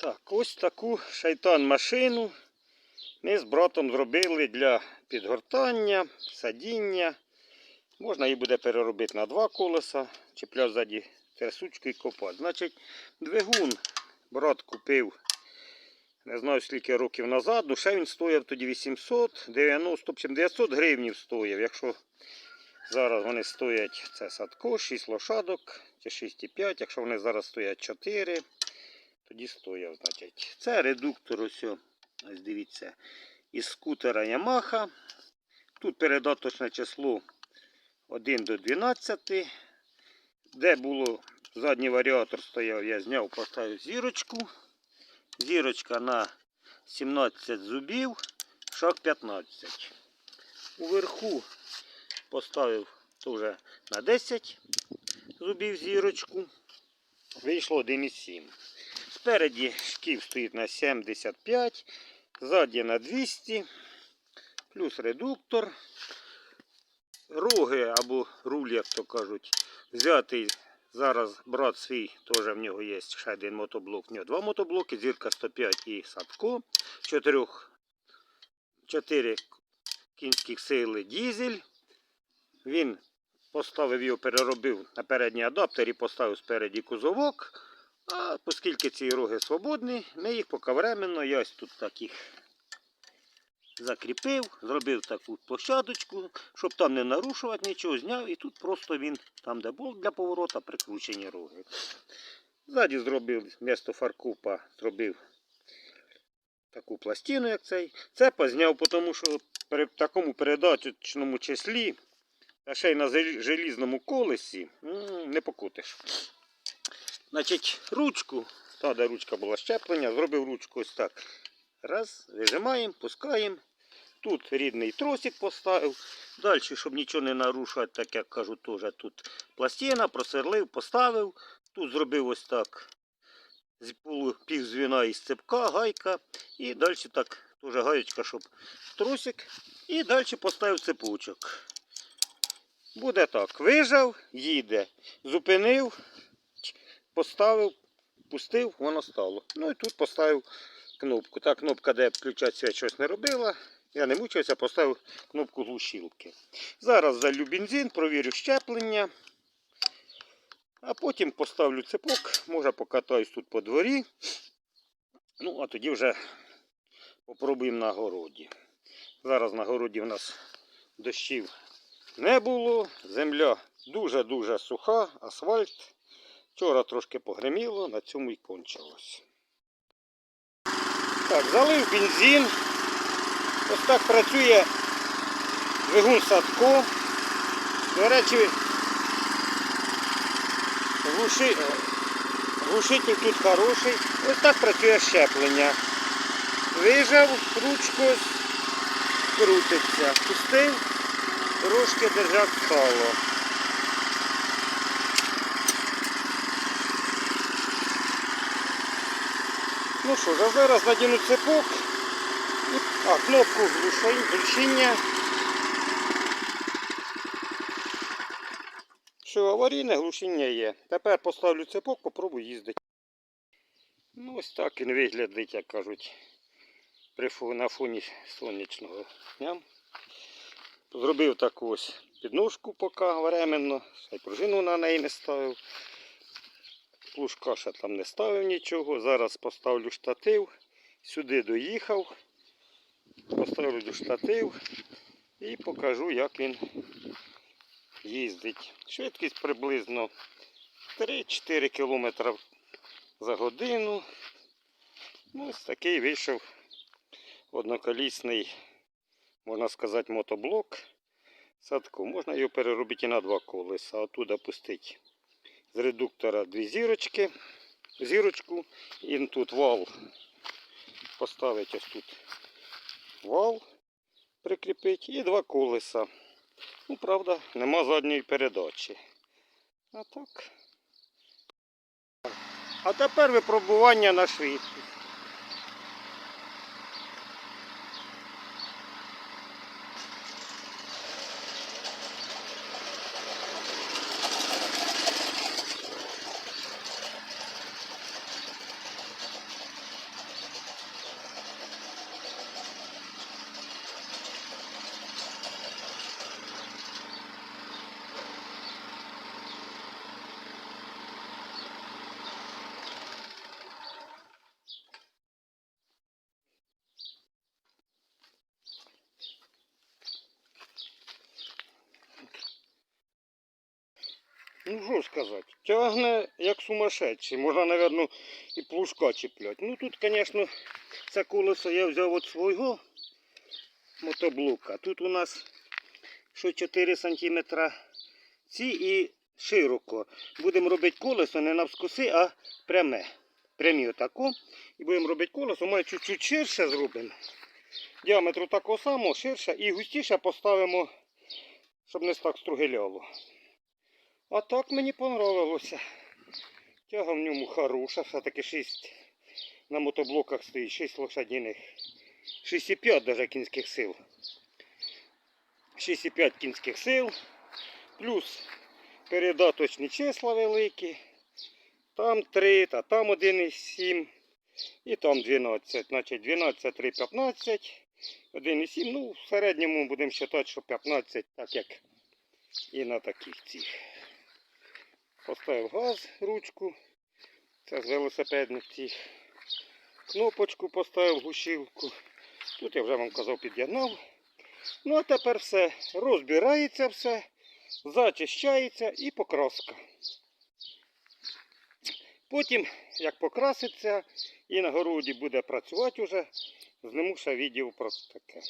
Так, ось таку шайтан-машину ми з братом зробили для підгортання, садіння. Можна її буде переробити на два колеса, чіпляти ззаді трясучку і копати. Значить, двигун брат купив, не знаю скільки років назад, ну ще він стояв тоді 800, 90, 900 гривнів стояв. Якщо зараз вони стоять, це садко, 6 лошадок чи 6,5, якщо вони зараз стоять 4, тоді стояв, значить. Це редуктор ось, ось дивіться, із скутера Yamaha. Тут передаточне число 1 до 12. Де було задній варіатор стояв, я зняв, поставив зірочку. Зірочка на 17 зубів, шаг 15. Уверху поставив теж на 10 зубів зірочку. Вийшло 1,7. Спереді шків стоїть на 75, ззаді на 200, плюс редуктор. Роги або руль, як то кажуть, взятий зараз брат свій, теж в нього є ще один мотоблок. В нього два мотоблоки, зірка 105 і садко. Чотирьох, чотири кінських сили дізель. Він поставив його, переробив на передній адаптер і поставив спереді кузовок. А оскільки ці роги свободні, ми їх поки временно, я ось тут так їх закріпив, зробив таку площадочку, щоб там не нарушувати нічого, зняв і тут просто він, там де болт для поворота, прикручені роги. Ззаді зробив вмісто фаркупа, зробив таку пластину, як цей. Це позняв, тому що при такому передаточному числі, а ще й на желізному колесі, не покутиш. Значить, ручку, та де ручка була щеплення, зробив ручку ось так. Раз, вижимаємо, пускаємо. Тут рідний тросик поставив. Далі, щоб нічого не нарушувати, так як кажу, теж тут пластина, просверлив, поставив. Тут зробив ось так з полу півзвіна із цепка, гайка. І далі так теж гаєчка, щоб тросик. І далі поставив цепочок. Буде так. Вижав, їде. Зупинив, поставив, пустив, воно стало. Ну і тут поставив кнопку. Та кнопка, де включати світ, щось не робила. Я не мучився, поставив кнопку глушилки. Зараз залю бензин, провірю щеплення. А потім поставлю цепок, може покатаюсь тут по дворі. Ну, а тоді вже попробуємо на городі. Зараз на городі в нас дощів не було. Земля дуже-дуже суха, асфальт. Вчора трошки погреміло, на цьому і кончилось. Так, залив бензин. Ось так працює двигун садко. До речі, глуши... глушитель тут хороший. Ось так працює щеплення. Вижав ручку, крутиться. Пустив, трошки держак стало. Що ж, зараз надіну цепок. А, кнопку глушіння. Що, аварійне глушіння є. Тепер поставлю цепок, попробую їздити. Ну ось так він виглядить, як кажуть, на фоні сонячного дня. Зробив таку ось підножку поки временно, ще пружину на неї не ставив. Плужка ще там не ставив нічого. Зараз поставлю штатив. Сюди доїхав. Поставлю штатив і покажу, як він їздить. Швидкість приблизно 3-4 км за годину. Ну, ось такий вийшов одноколісний, можна сказати, мотоблок. Садку. Можна його переробити на два колеса. Оттуда пустити з редуктора дві зірочки, зірочку і тут вал поставити ось тут вал прикріпить і два колеса. Ну, правда, нема задньої передачі. А так. А тепер випробування на швидкість. Ну що сказати, тягне як сумасшедший. Можна, напевно, і плужка чіплять. Ну тут, звісно, це колесо я взяв від свого мотоблока. Тут у нас що 4 см ці і широко. Будемо робити колесо не навскоси, а пряме. Прямі отако. І будемо робити колесо, ми чуть-чуть ширше зробимо. Діаметру такого самого, ширше і густіше поставимо, щоб не так стругеляло. А так мені понравилося. Тяга в ньому хороша, все-таки 6 на мотоблоках стоїть, 6 лошадиних. 6,5 даже кінських сил. 6,5 кінських сил. Плюс передаточні числа великі. Там 3, та там 1,7. І там 12. Значить 12, 3, 15. 1,7. Ну, в середньому будемо вважати, що 15, так як і на таких цих. Поставив газ, ручку. Це з велосипедних цих. Кнопочку поставив глушилку. Тут я вже вам казав, під'єднав. Ну а тепер все. Розбирається все, зачищається і покраска. Потім, як покраситься і на городі буде працювати вже, зніму ще відео про таке.